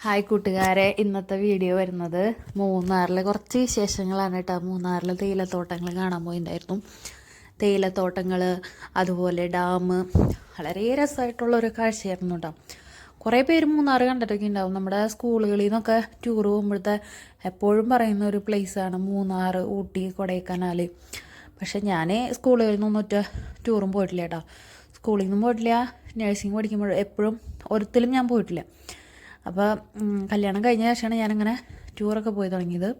Hi കൂട്ടുകാരെ ഇന്നത്തെ video വരുന്നത് മൂന്നാറിലെ കുറച്ച് വിശേഷങ്ങളാണ് കേട്ടോ. മൂന്നാറിലെ തേയിലത്തോട്ടങ്ങൾ കാണാൻ പോയിട്ടുണ്ടായിരുന്നു തേയിലത്തോട്ടങ്ങൾ അതുപോലെ ഡാം വളരെ രസമായിട്ടുള്ള ഒരു കാഴ്ചയായിരുന്നു കേട്ടോ. കുറേ പേര് മൂന്നാർ കണ്ടിട്ടൊക്കെ ഉണ്ടാവും. നമ്മുടെ സ്കൂളുകളിൽ നിന്നൊക്കെ ടൂർ പോകുമ്പോഴത്തെ എപ്പോഴും പറയുന്ന ഒരു പ്ലേസാണ് മൂന്നാർ ഊട്ടി കൊടൈക്കനാൽ. പക്ഷെ ഞാൻ സ്കൂളുകളിൽ നിന്നൊറ്റ ടൂറും പോയിട്ടില്ല കേട്ടോ. സ്കൂളിൽ നിന്നും പോയിട്ടില്ല നഴ്സിംഗ് പഠിക്കുമ്പോൾ എപ്പോഴും ഒരിക്കലും ഞാൻ പോയിട്ടില്ല. അപ്പോൾ കല്യാണം കഴിഞ്ഞ ശേഷമാണ് ഞാനങ്ങനെ ടൂറൊക്കെ പോയി തുടങ്ങിയത്.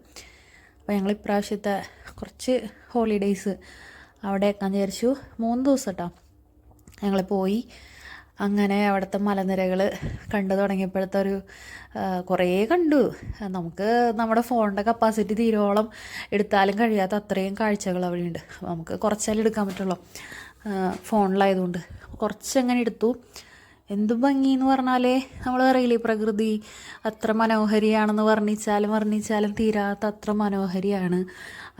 അപ്പോൾ ഞങ്ങൾ ഇപ്രാവശ്യത്തെ കുറച്ച് ഹോളിഡേയ്സ് അവിടെ എക്കാൻ വിചാരിച്ചു. മൂന്ന് ദിവസം കേട്ടോ ഞങ്ങൾ പോയി. അങ്ങനെ അവിടുത്തെ മലനിരകൾ കണ്ടു തുടങ്ങിയപ്പോഴത്തെ ഒരു കുറേ കണ്ടു. നമുക്ക് നമ്മുടെ ഫോണിന്റെ കപ്പാസിറ്റി തീരോളം എടുത്താലും കഴിയാത്ത അത്രയും കാഴ്ചകൾ അവിടെയുണ്ട്. നമുക്ക് കുറച്ചാലും എടുക്കാൻ പറ്റുള്ളൂ. ഫോണിലായതുകൊണ്ട് കുറച്ചങ്ങനെ എടുത്തു. എന്ത് ഭംഗി എന്ന് പറഞ്ഞാലേ? നമ്മൾ പറയില്ലേ പ്രകൃതി അത്ര മനോഹരിയാണെന്ന് വർണിച്ചാലും വർണിച്ചാലും തീരാത്ത അത്ര മനോഹരിയാണ്.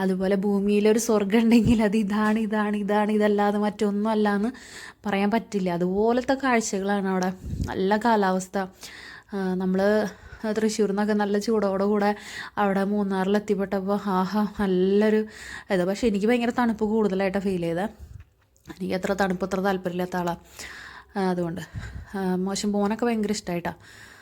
അതുപോലെ ഭൂമിയിലൊരു സ്വർഗം ഉണ്ടെങ്കിൽ അത് ഇതാണ് ഇതാണ് ഇതാണ് ഇതല്ലാതെ മറ്റൊന്നും അല്ല എന്ന് പറയാൻ പറ്റില്ല. അതുപോലത്തെ കാഴ്ചകളാണ് അവിടെ. നല്ല കാലാവസ്ഥ. നമ്മൾ തൃശ്ശൂരിൽ നിന്നൊക്കെ നല്ല ചൂടോടെ കൂടെ അവിടെ മൂന്നാറിൽ എത്തിപ്പെട്ടപ്പോൾ ആഹാ നല്ലൊരു ഇത് പക്ഷേ എനിക്ക് ഭയങ്കര തണുപ്പ് കൂടുതലായിട്ടാണ് ഫീൽ ചെയ്തത് എനിക്ക് അത്ര തണുപ്പ് അത്ര താല്പര്യമില്ലാത്ത ആളാണ് അതുകൊണ്ട്. മോശം പോകാനൊക്കെ ഭയങ്കര ഇഷ്ടമായിട്ടാണ്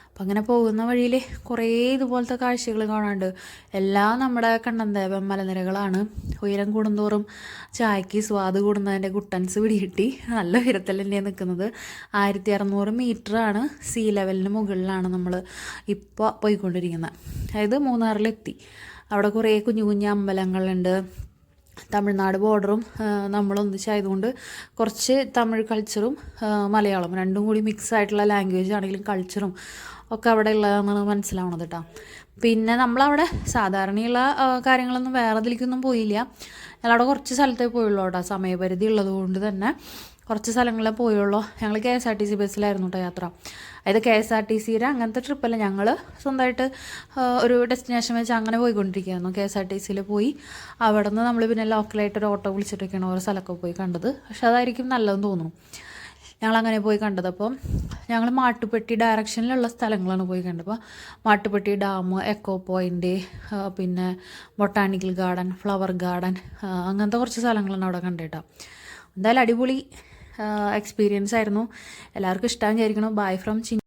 അപ്പം അങ്ങനെ പോകുന്ന വഴിയിൽ കുറേ ഇതുപോലത്തെ കാഴ്ചകൾ കാണാണ്ട് എല്ലാം നമ്മുടെ കണ്ണന്തേവൻ മലനിരകളാണ് ഉയരം കൂടുന്തോറും ചായക്ക് സ്വാദ് കൂടുന്നതിന്റെ ഗുട്ടൻസ് പിടികിട്ടി നല്ല ഉയരത്തിൽ തന്നെയാണ് നിൽക്കുന്നത് ആയിരത്തി അറുന്നൂറ് മീറ്ററാണ് സീ ലെവലിന് മുകളിലാണ് നമ്മൾ ഇപ്പോൾ പോയിക്കൊണ്ടിരിക്കുന്നത്. അതായത് മൂന്നാറിലെത്തി. അവിടെ കുറേ കുഞ്ഞു കുഞ്ഞു അമ്പലങ്ങളുണ്ട്. തമിഴ്നാട് ബോർഡറും നമ്മളൊന്നിച്ചായതുകൊണ്ട് കുറച്ച് തമിഴ് കൾച്ചറും മലയാളം രണ്ടും കൂടി മിക്സ് ആയിട്ടുള്ള ലാംഗ്വേജ് ആണെങ്കിലും കൾച്ചറും ഒക്കെ അവിടെ ഉള്ളതാണെന്ന് മനസ്സിലാവണത് കേട്ടോ പിന്നെ നമ്മളവിടെ സാധാരണയുള്ള കാര്യങ്ങളൊന്നും വേറെ ഇതിലേക്കൊന്നും പോയില്ല. ഞങ്ങളവിടെ കുറച്ച് സ്ഥലത്തേ പോയുള്ളൂ കേട്ടോ സമയപരിധി ഉള്ളതുകൊണ്ട് തന്നെ. കുറച്ച് സ്ഥലങ്ങളിലേ പോയുള്ളൂ. ഞങ്ങൾ K S R T C ബസ്സിലായിരുന്നു കേട്ടോ യാത്ര. അതായത് കെ എസ് ആർ ടി സിയുടെ അങ്ങനത്തെ ട്രിപ്പല്ല ഞങ്ങൾ സ്വന്തമായിട്ട് ഒരു ഡെസ്റ്റിനേഷൻ വെച്ച് അങ്ങനെ പോയിക്കൊണ്ടിരിക്കുകയായിരുന്നു കെ എസ് ആർ ടി സിയിൽ പോയി. അവിടെ നിന്ന് നമ്മൾ പിന്നെ ലോക്കലായിട്ട് ഒരു ഓട്ടോ വിളിച്ചിട്ടൊക്കെയാണ് ഓരോ സ്ഥലമൊക്കെ പോയി കണ്ടത്. പക്ഷെ അതായിരിക്കും നല്ലതെന്ന് തോന്നുന്നു. ഞങ്ങളങ്ങനെ പോയി കണ്ടത്. അപ്പം ഞങ്ങൾ മാട്ടുപ്പെട്ടി ഡയറക്ഷനിലുള്ള സ്ഥലങ്ങളാണ് പോയി കണ്ടത്. അപ്പോൾ മാട്ടുപ്പെട്ടി ഡാം എക്കോ പോയിന്റ് പിന്നെ ബൊട്ടാണിക്കൽ ഗാർഡൻ ഫ്ലവർ ഗാർഡൻ അങ്ങനത്തെ കുറച്ച് സ്ഥലങ്ങളാണ് അവിടെ കണ്ടേട്ടോ. എന്തായാലും അടിപൊളി എക്സ്പീരിയൻസ് ആയിരുന്നു. എല്ലാവർക്കും ഇഷ്ടം വിചാരിക്കണം ബൈ ഫ്രം ചിൻ